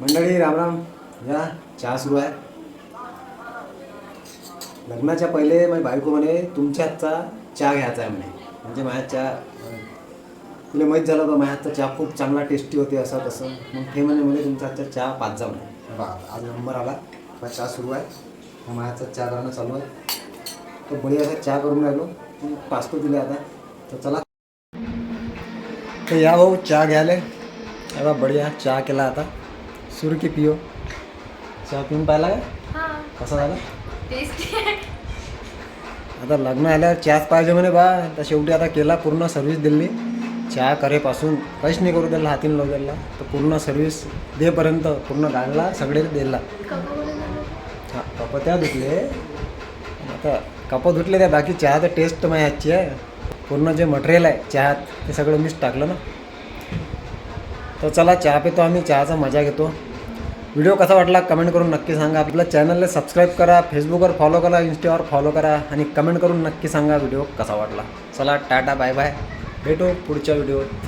मंडळी रामराम या चहा सुरू आहे. लग्नाच्या पहिले माझी बायको म्हणे तुमच्या हातचा चहा घ्यायचा आहे म्हणे. म्हणजे माझ्या चहा तुला माहीत झालं का माझ्या हातचा चहा खूप चांगला टेस्टी होते असं तसं. मग ते म्हणे म्हणे तुमच्या हातचा चहा पाच जा म्हणे. बा आज नंबर आला. माझा चहा सुरू आहे. मग माझ्या हातचा चहा करणं चालू आहे. तर बळी असा चहा करून राहिलो. पाचतो दिले आता. तर चला. तर या भाऊ चहा घ्यायला. बा बढिया चहा केला आता. सुरू की पिओ चहा पिऊन पाहिला का हा. कसा झाला? टेस्टी आता लग्न आल्यावर चहाच पाहिजे म्हणे बा. तर शेवटी आता केला पूर्ण सर्व्हिस दिली चहा करेपासून काहीच नाही करू दिला हातीन लावलेला तर पूर्ण सर्व्हिस देपर्यंत पूर्ण गाडला सगळे दिला. हां कप त्या धुतले. आता कप धुतले त्या बाकी चहा तर टेस्ट माझ्या हातची आहे. पूर्ण जे मटेरियल आहे चहात ते सगळं मीच टाकलं ना. तर चला चहा पितो आम्ही. चहाचा मजा घेतो. व्हिडिओ कसा वाटला कमेंट करून नक्की सांगा. आपल्या चॅनलला सबस्क्राईब करा फेसबुकवर फॉलो करा इन्स्टावर फॉलो करा आणि कमेंट करून नक्की सांगा व्हिडिओ कसा वाटला. चला टाटा बाय बाय. भेटू पुढच्या व्हिडिओत.